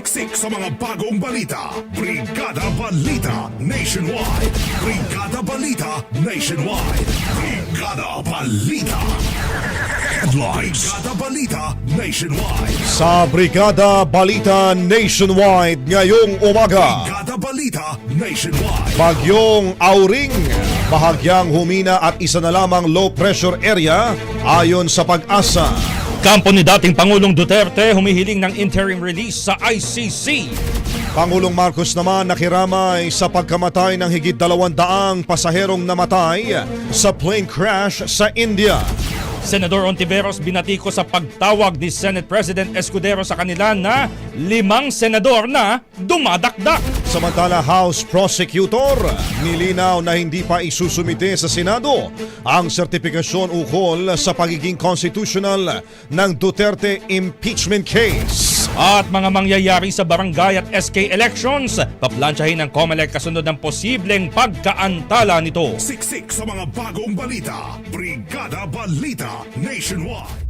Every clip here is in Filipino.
Siksik sa mga bagong balita. Brigada Balita Nationwide. Brigada Balita Nationwide. Brigada Balita. Headlines. Brigada Balita Nationwide. Sa Brigada Balita Nationwide ngayong umaga. Brigada Balita Nationwide. Bagyong Auring, bahagyang humina at isa na lamang low pressure area ayon sa pag-asa. Kampo ni dating Pangulong Duterte humihiling ng interim release sa ICC. Pangulong Marcos naman nakiramay sa pagkamatay ng higit dalawang daang pasaherong namatay sa plane crash sa India. Senador Ontiveros binatiko sa pagtawag ni Senate President Escudero sa kanila na limang senador na dumadakdak. Samantala House Prosecutor nilinaw na hindi pa isusumite sa Senado ang sertipikasyon ukol sa pagiging constitutional ng Duterte impeachment case. At mga mangyayari sa barangay at SK elections, paplansyahin ng COMELEC kasunod ng posibleng pagkaantala nito. Siksik sa mga bagong balita. Brigada Balita Nationwide.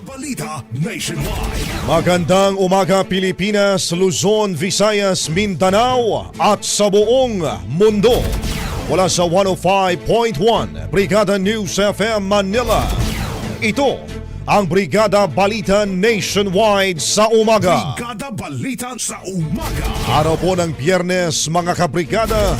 Balita Nationwide. Magandang umaga Pilipinas, Luzon, Visayas, Mindanao at sa buong mundo. Wala sa 105.1 Brigada News FM Manila. Ito ang Brigada Balita Nationwide sa umaga. Brigada Balita sa umaga. Araw po ng biyernes mga kabrigada,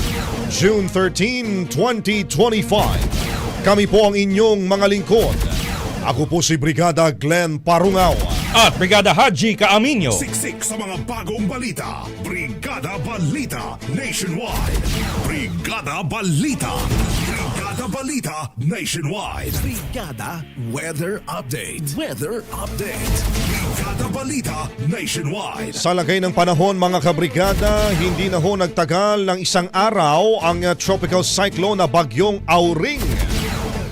June 13, 2025. Kami po ang inyong mga lingkod. Ako po si Brigada Glenn Parungaw. At Brigada Haji Kaaminyo. Siksik sa mga bagong balita. Brigada Balita Nationwide. Brigada Balita. Brigada Balita Nationwide. Brigada Weather Update. Weather Update. Brigada Balita Nationwide. Sa lagay ng panahon mga kabrigada, hindi na ho nagtagal ng isang araw ang tropical cyclone na bagyong Auring.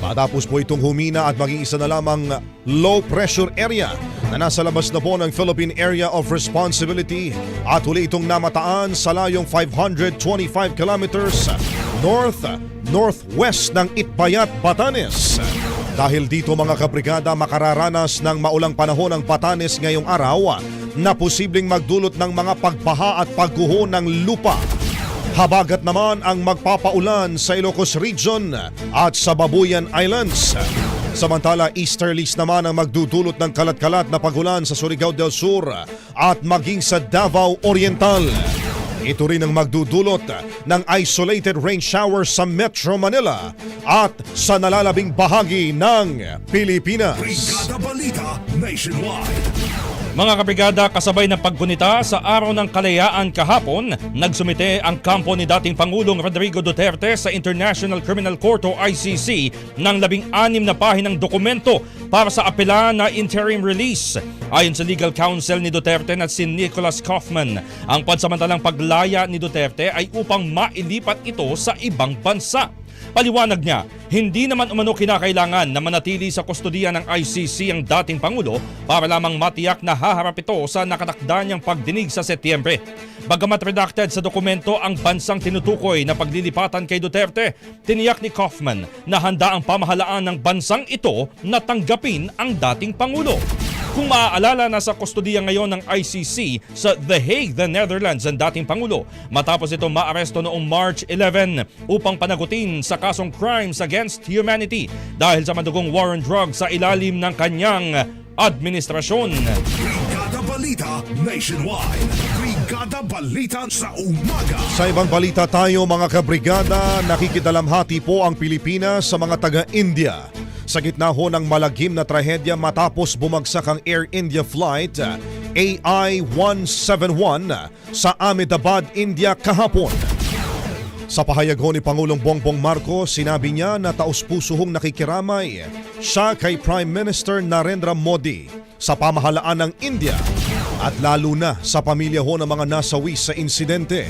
Matapos po itong humina at maging isa na lamang low pressure area na nasa labas na po ng Philippine Area of Responsibility at huli itong namataan sa layong 525 kilometers north northwest ng Itbayat, Batanes. Dahil dito mga kabrigada makararanas ng maulang panahon ng Batanes ngayong araw na posibleng magdulot ng mga pagbaha at pagguho ng lupa Habagat naman ang magpapaulan sa Ilocos Region at sa Babuyan Islands. Samantala, easterlies naman ang magdudulot ng kalat-kalat na pagulan sa Surigao del Sur at maging sa Davao Oriental. Ito rin ang magdudulot ng isolated rain showers sa Metro Manila at sa nalalabing bahagi ng Pilipinas. Brigada Balita Nationwide. Mga kabrigada, kasabay ng paggunita sa Araw ng Kalayaan kahapon, nagsumite ang kampo ni dating Pangulong Rodrigo Duterte sa International Criminal Court o ICC ng labing-anim na pahinang dokumento para sa apela na interim release. Ayon sa legal counsel ni Duterte na si Nicholas Kaufman, ang pansamantalang paglaya ni Duterte ay upang mailipat ito sa ibang bansa. Paliwanag niya, hindi naman umano kinakailangan na manatili sa kustodiya ng ICC ang dating Pangulo para lamang matiyak na haharap ito sa nakatakda niyang pagdinig sa Setyembre. Bagamat redacted sa dokumento ang bansang tinutukoy na paglilipatan kay Duterte, tiniyak ni Kaufman na handa ang pamahalaan ng bansang ito na tanggapin ang dating Pangulo. Kung maaalala, nasa kustodiya ngayon ng ICC sa The Hague, the Netherlands ang dating Pangulo matapos ito maaresto noong March 11 upang panagutin sa kasong crimes against humanity dahil sa madugong war on drugs sa ilalim ng kanyang administrasyon. Brigada Balita Nationwide. Brigada Balita sa umaga. Sa ibang balita tayo mga kabrigada, nakikidalamhati po ang Pilipinas sa mga taga-India. Sa gitna ho ng malagim na trahedya matapos bumagsak ang Air India flight AI-171 sa Ahmedabad, India kahapon. Sa pahayag ho ni Pangulong Bongbong Marcos, sinabi niya na taus-puso hong nakikiramay siya kay Prime Minister Narendra Modi sa pamahalaan ng India at lalo na sa pamilya ho ng mga nasawi sa insidente.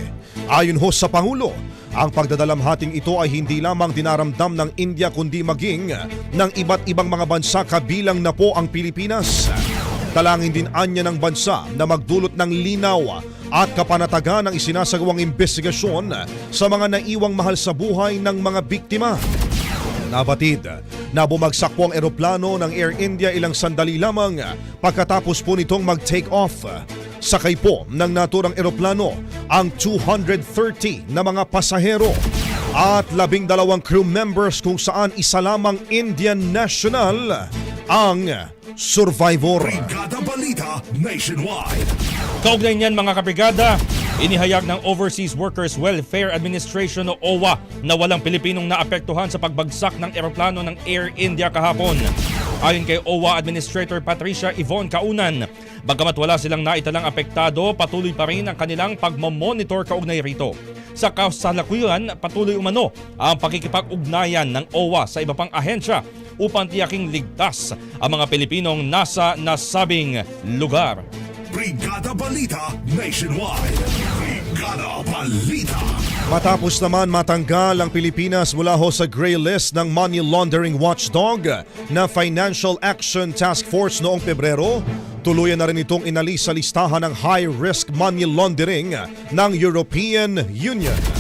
Ayon ho sa Pangulo, ang pagdadalamhating ito ay hindi lamang dinaramdam ng India kundi maging ng iba't ibang mga bansa kabilang na po ang Pilipinas. Talangin din anya ng bansa na magdulot ng linaw at kapanatagan ng isinasagawang investigasyon sa mga naiwang mahal sa buhay ng mga biktima. Nabatid na bumagsak po ang eroplano ng Air India ilang sandali lamang pagkatapos po nitong mag-take off. Sakay po ng naturang eroplano ang 230 na mga pasahero at labing dalawang crew members kung saan isa lamang Indian national ang survivor. Brigada Balita Nationwide. Kaugnay niyan mga kabrigada, inihayag ng Overseas Workers Welfare Administration o OWA na walang Pilipinong naapektuhan sa pagbagsak ng eroplano ng Air India kahapon. Ayon kay OWA Administrator Patricia Yvonne Kaunan, bagamat wala silang naitalang apektado, patuloy pa rin ang kanilang pagmamonitor kaugnay rito. Sa kasalukuyan, patuloy umano ang pakikipag-ugnayan ng OWA sa iba pang ahensya upang tiyaking ligtas ang mga Pilipinong nasa nasabing lugar. Brigada Balita Nationwide. Brigada Balita. Matapos naman matanggal ang Pilipinas mula ho sa gray list ng money laundering watchdog na Financial Action Task Force noong Pebrero, tuluyan na rin itong inalis sa listahan ng high-risk money laundering ng European Union.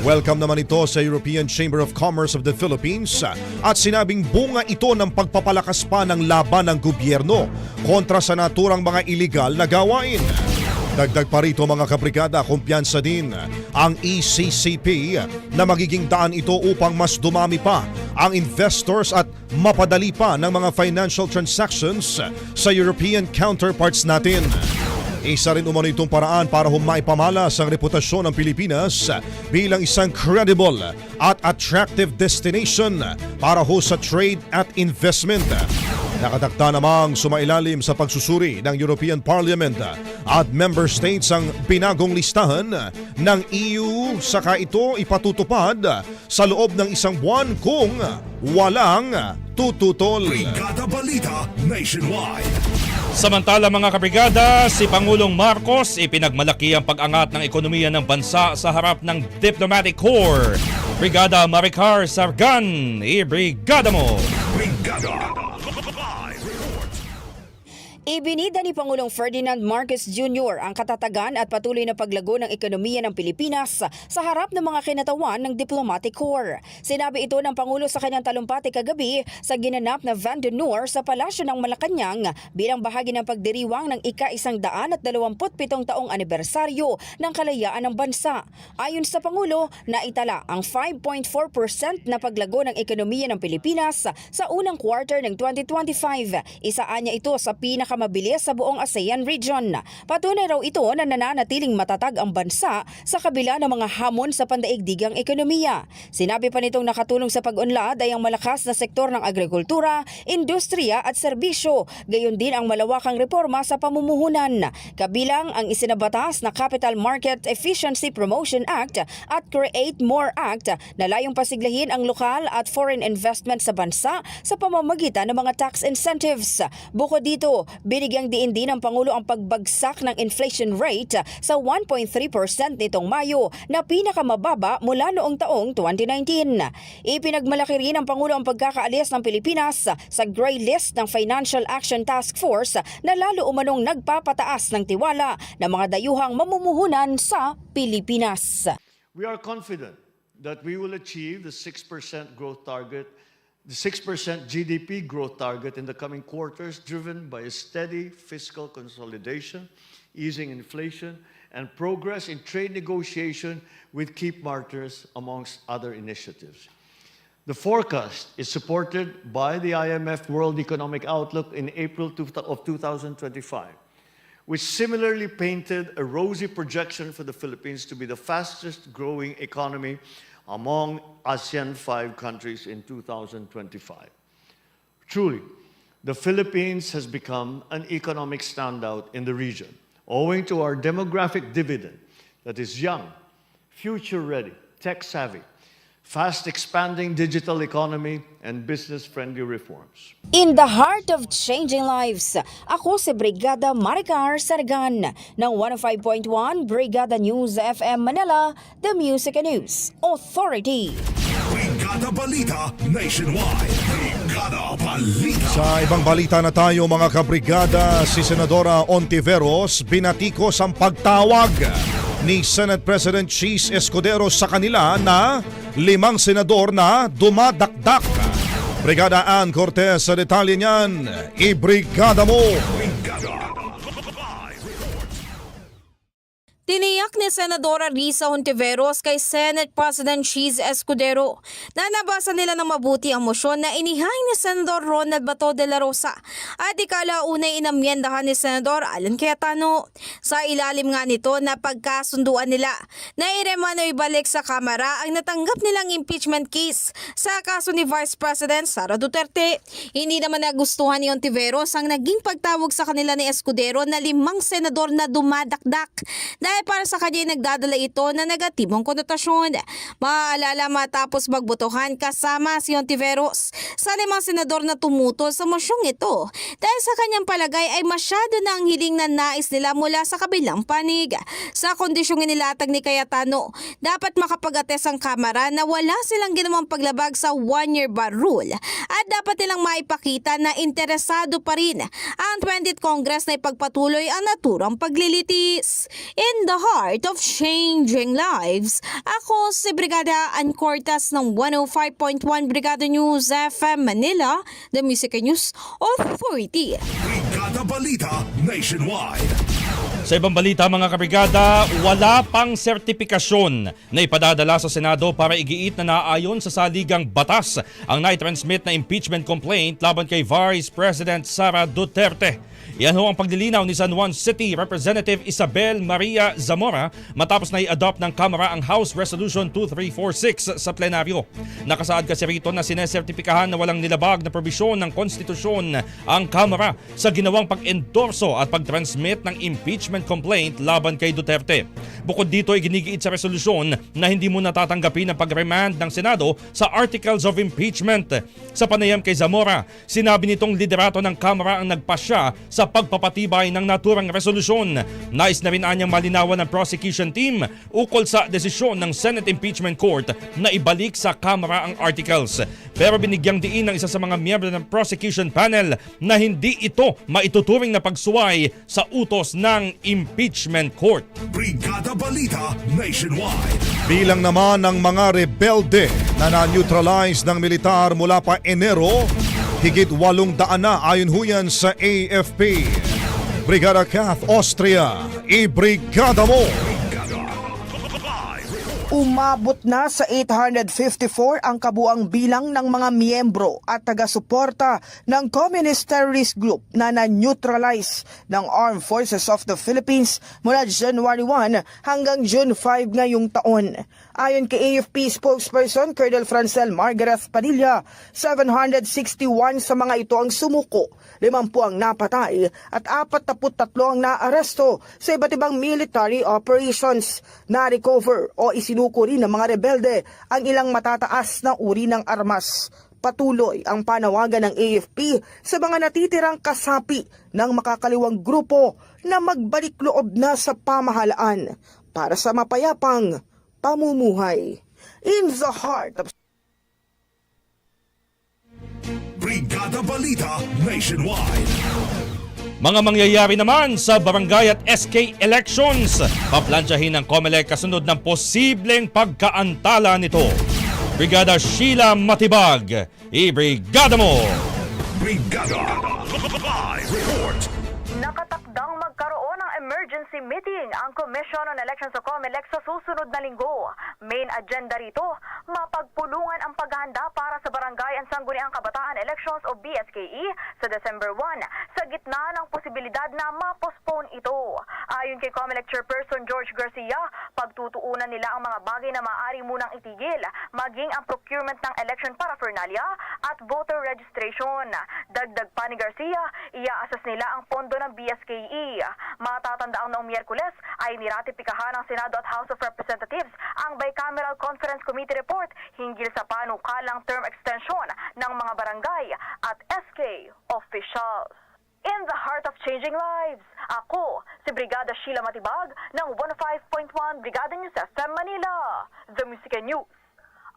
Welcome naman ito sa European Chamber of Commerce of the Philippines at sinabing bunga ito ng pagpapalakas pa ng laban ng gobyerno kontra sa naturang mga iligal na gawain. Dagdag pa rito mga kabrigada, kumpiyansa din ang ECCP na magiging daan ito upang mas dumami pa ang investors at mapadali pa ng mga financial transactions sa European counterparts natin. Isa rin umano itong paraan para humaipamalas ang reputasyon ng Pilipinas bilang isang credible at attractive destination para ho sa trade at investment. Nakatakta namang sumailalim sa pagsusuri ng European Parliament at member states ang binagong listahan ng EU saka ito ipatutupad sa loob ng isang buwan kung walang tututol. Brigada Balita Nationwide. Samantala mga kabrigada, si Pangulong Marcos ipinagmalaki ang pag-angat ng ekonomiya ng bansa sa harap ng diplomatic corps. Brigada Maricar Sargan, i-brigada mo! Brigada. Ibinida ni Pangulong Ferdinand Marcos Jr. ang katatagan at patuloy na paglago ng ekonomiya ng Pilipinas sa harap ng mga kinatawan ng diplomatic corps. Sinabi ito ng Pangulo sa kanyang talumpati kagabi sa ginanap na Van d'Honor sa Palasyo ng Malacanang bilang bahagi ng pagdiriwang ng ika-isang daan at dalawamput pitong taong anibersaryo ng kalayaan ng bansa. Ayon sa Pangulo, naitala ang 5.4% na paglago ng ekonomiya ng Pilipinas sa unang quarter ng 2025. Isaan niya ito sa pinakamabilis sa buong ASEAN region. Patunay raw ito na nananatiling matatag ang bansa sa kabila ng mga hamon sa pandaigdigang ekonomiya. Sinabi pa nitong nakatulong sa pag-unlad ay ang malakas na sektor ng agrikultura, industriya at serbisyo, gayon din ang malawakang reforma sa pamumuhunan. Kabilang ang isinabatas na Capital Market Efficiency Promotion Act at Create More Act na layong pasiglahin ang lokal at foreign investment sa bansa sa pamamagitan ng mga tax incentives. Bukod dito, binigyang diin din ng Pangulo ang pagbagsak ng inflation rate sa 1.3% nitong Mayo na pinakamababa mula noong taong 2019. Ipinagmalaki rin ng Pangulo ang pagkakaalis ng Pilipinas sa gray list ng Financial Action Task Force na lalo umanong nagpapataas ng tiwala ng mga dayuhang mamumuhunan sa Pilipinas. We are confident that we will achieve the 6% growth target, the 6% GDP growth target in the coming quarters, driven by a steady fiscal consolidation, easing inflation, and progress in trade negotiation with key partners, amongst other initiatives. The forecast is supported by the IMF World Economic Outlook in April of 2025 which similarly painted a rosy projection for the Philippines to be the fastest growing economy among ASEAN 5 countries in 2025. Truly, the Philippines has become an economic standout in the region, owing to our demographic dividend that is young, future ready, tech savvy, fast expanding digital economy, and business friendly reforms. In the heart of changing lives, ako si Brigada Maricar Sargan ng 105.1 Brigada News FM Manila, The Music and News Authority. Brigada Balita Nationwide. Brigada Balita. Sa ibang balita na tayo mga kabrigada, si Senadora Ontiveros binatikos ang pagtawag ni Senate President Cheese Escudero sa kanila na limang senador na dumadakdak. Brigada Ann Cortez sa detalye niyan, ibrigada mo! Tiniyak ni Senadora Risa Hontiveros kay Senate President Cheese Escudero na nabasa nila ng mabuti ang motion na inihain ni Senador Ronald Bato de la Rosa at ikalaunay inamyendahan ni Senador Alan Cayetano. Sa ilalim nga nito na pagkasunduan nila na iremano ibalik sa Kamara ang natanggap nilang impeachment case sa kaso ni Vice President Sara Duterte. Hindi naman nagustuhan ni Hontiveros ang naging pagtawag sa kanila ni Escudero na limang senador na dumadakdak dahil para sa kanya nagdadala ito na negatibong konotasyon. Maaalala matapos magbotohan kasama si Ontiveros sa limang senador na tumutol sa mosyong ito dahil sa kanyang palagay ay masyado na ang hiling na nais nila mula sa kabilang panig. Sa kondisyong inilatag ni Cayetano, dapat makapag-ates ang Kamara na wala silang ginawang paglabag sa one-year bar rule at dapat nilang maipakita na interesado pa rin ang 20th Congress na ipagpatuloy ang naturang paglilitis. In the heart of changing lives, ako si Brigada Ann Cortas ng 105.1 Brigada News FM Manila, The Music and News Authority. Brigada Balita Nationwide. Sa ibang balita mga kabrigada, wala pang sertipikasyon na ipadadala sa Senado para igiit na naayon sa saligang batas ang nai-transmit na impeachment complaint laban kay Vice President Sara Duterte. Yan ho ang paglilinaw ni San Juan City Representative Isabel Maria Zamora matapos na i-adopt ng Kamara ang House Resolution 2346 sa plenaryo. Nakasaad kasi rito na sinesertipikahan na walang nilabag na probisyon ng konstitusyon ang Kamara sa ginawang pag-endorso at pag-transmit ng impeachment complaint laban kay Duterte. Bukod dito ay ginigiit sa resolusyon na hindi mo natatanggapin ang pag-remand ng Senado sa Articles of Impeachment. Sa panayam kay Zamora, sinabi nitong liderato ng Kamara ang nagpasya sa pagpapatibay ng naturang resolusyon. Nais na rin anyang malinawan ng prosecution team ukol sa desisyon ng Senate Impeachment Court na ibalik sa Kamara ang articles. Pero binigyang diin ng isa sa mga miyembro ng prosecution panel na hindi ito maituturing na pagsuway sa utos ng impeachment court. Brigada Balita Nationwide. Bilang naman ng mga rebelde na na-neutralize ng militar mula pa Enero, higit walong daan na ayon huyan sa AFP. Brigada Kath Austria, i-brigada mo! Umabot na sa 854 ang kabuang bilang ng mga miyembro at taga-suporta ng Communist Terrorist Group na na-neutralize ng Armed Forces of the Philippines mula January 1 hanggang June 5 ngayong taon. Ayon kay AFP spokesperson Colonel Francel Margaret Padilla, 761 sa mga ito ang sumuko, 50 ang napatay at 43 ang naaresto sa iba't ibang military operations. Na-recover o isinuko rin ng mga rebelde ang ilang matataas na uri ng armas. Patuloy ang panawagan ng AFP sa mga natitirang kasapi ng makakaliwang grupo na magbalik loob na sa pamahalaan para sa mapayapang pamumuhay. In the heart of Brigada Balita Nationwide. Mga mangyayari naman sa barangay at SK elections. Paplansyahin ng COMELEC kasunod ng posibleng pagkaantala nito. Brigada Sheila Matibag, i-brigada mo! Brigada Live Report. Ng emergency meeting ang Commission on Elections o COMELEC sa susunod na linggo. Main agenda rito, mapagpulungan ang paghahanda para sa Barangay and Sangguniang Kabataan Elections o BSKE sa December 1 sa gitna ng posibilidad na ma-postpone ito. Ayon kay COMELEC Chairperson George Garcia, pagtutuunan nila ang mga bagay na maaari munang itigil, maging ang procurement ng election paraphernalia at voter registration. Dagdag pa ni Garcia, iaasas nila ang pondo ng BSKE. Matatandaang noong Miyerkules ay niratipikahan ng Senado at House of Representatives ang Bicameral Conference Committee report hinggil sa panukalang term extension ng mga barangay at SK officials. In the heart of changing lives, ako si Brigada Sheila Matibag ng 105.1 Brigada News FM Manila. The Music News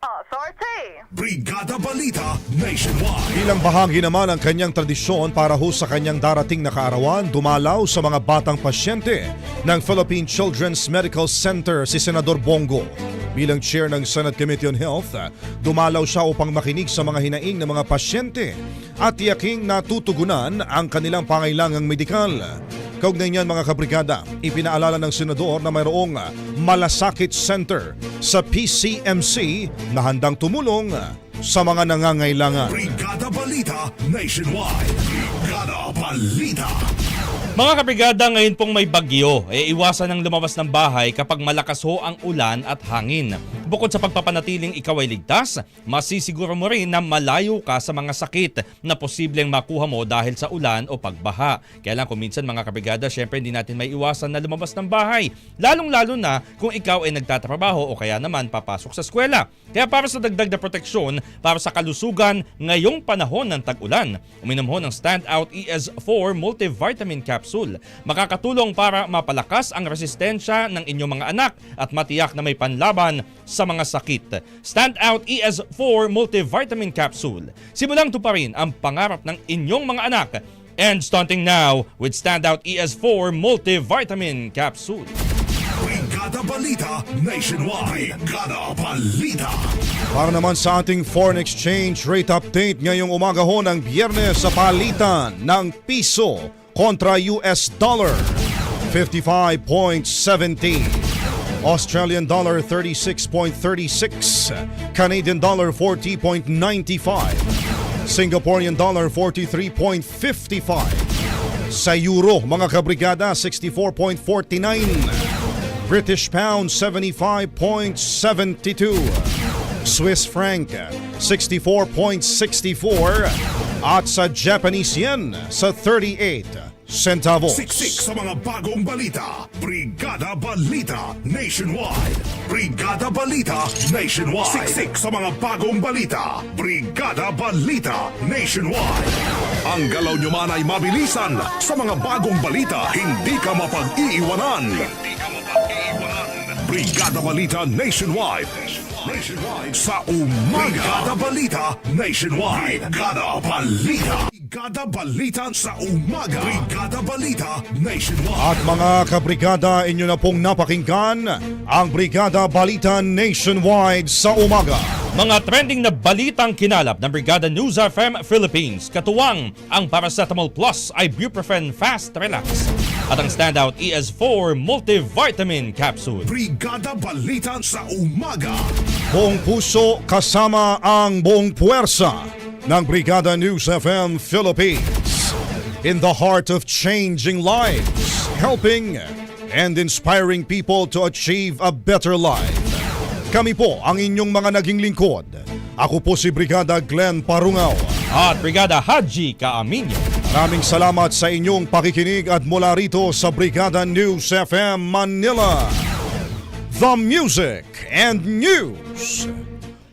Authority. Brigada Balita Nationwide. Bilang bahagi naman ng kanyang tradisyon para ho sa kanyang darating na kaarawan, dumalaw sa mga batang pasyente ng Philippine Children's Medical Center si Senador Bongo. Bilang chair ng Senate Committee on Health, dumalaw siya upang makinig sa mga hinaing ng mga pasyente at tiyaking natutugunan ang kanilang pangailangang medikal. Kaugnay niyan mga kabrigada, ipinaalala ng senador na mayroong malasakit center sa PCMC na handang tumulong sa mga nangangailangan. Brigada Balita Nationwide. Brigada Balita. Mga kabrigada, ngayon pong may bagyo, e iwasan ang lumabas ng bahay kapag malakas ho ang ulan at hangin. Bukod sa pagpapanatiling ikaw ay ligtas, masisiguro mo rin na malayo ka sa mga sakit na posibleng makuha mo dahil sa ulan o pagbaha. Kaya lang kung minsan mga kabrigada, syempre hindi natin may iwasan na lumabas ng bahay. Lalong-lalo na kung ikaw ay nagtatrabaho o kaya naman papasok sa eskwela. Kaya para sa dagdag na proteksyon, para sa kalusugan ngayong panahon ng tag-ulan, uminom ho ng Standout ES4 Multivitamin Capsule. Makakatulong para mapalakas ang resistensya ng inyong mga anak at matiyak na may panlaban sa mga sakit. Standout ES4 Multivitamin Capsule. Simulang tuparin ang pangarap ng inyong mga anak. And stunting now with Standout ES4 Multivitamin Capsule. Brigada Balita Nationwide. Brigada Balita. Para naman sa ating foreign exchange rate update ngayong umaga ho ng biyernes sa palitan ng piso kontra US dollar 55.70 Australian dollar 36.36 Canadian dollar 40.95 Singaporean dollar 43.55 Sa euro mga kabrigada 64.49 British pound 75.72 Swiss franc 64.64 at sa Japanese yen sa 38 centavos. Siksik sa mga bagong balita. Brigada Balita Nationwide. Brigada Balita Nationwide. Siksik sa mga bagong balita. Brigada Balita Nationwide. Ang galaw nyo man ay mabilisan. Sa mga bagong balita, hindi ka mapag-iiwanan. Hindi ka mapag-iiwanan. Brigada Balita Nationwide. Nationwide sa umaga. Brigada Balita Nationwide. Brigada Balita. Brigada Balita sa umaga. Brigada Balita Nationwide. At mga kabrigada, inyo na pong napakinggan ang Brigada Balita Nationwide sa umaga. Mga trending na balitang kinalap ng Brigada News FM Philippines. Katuwang ang Paracetamol Plus Ibuprofen Fast Relax. At ang standout ES4 Multivitamin Capsule. Brigada Balita sa umaga. Buong puso kasama ang buong puwersa ng Brigada News FM Philippines. In the heart of changing lives, helping and inspiring people to achieve a better life. Kami po ang inyong mga naging lingkod. Ako po si Brigada Glenn Parungaw. At Brigada Haji Kaaminyo. Maraming salamat sa inyong pakikinig at mula rito sa Brigada News FM Manila. The Music and News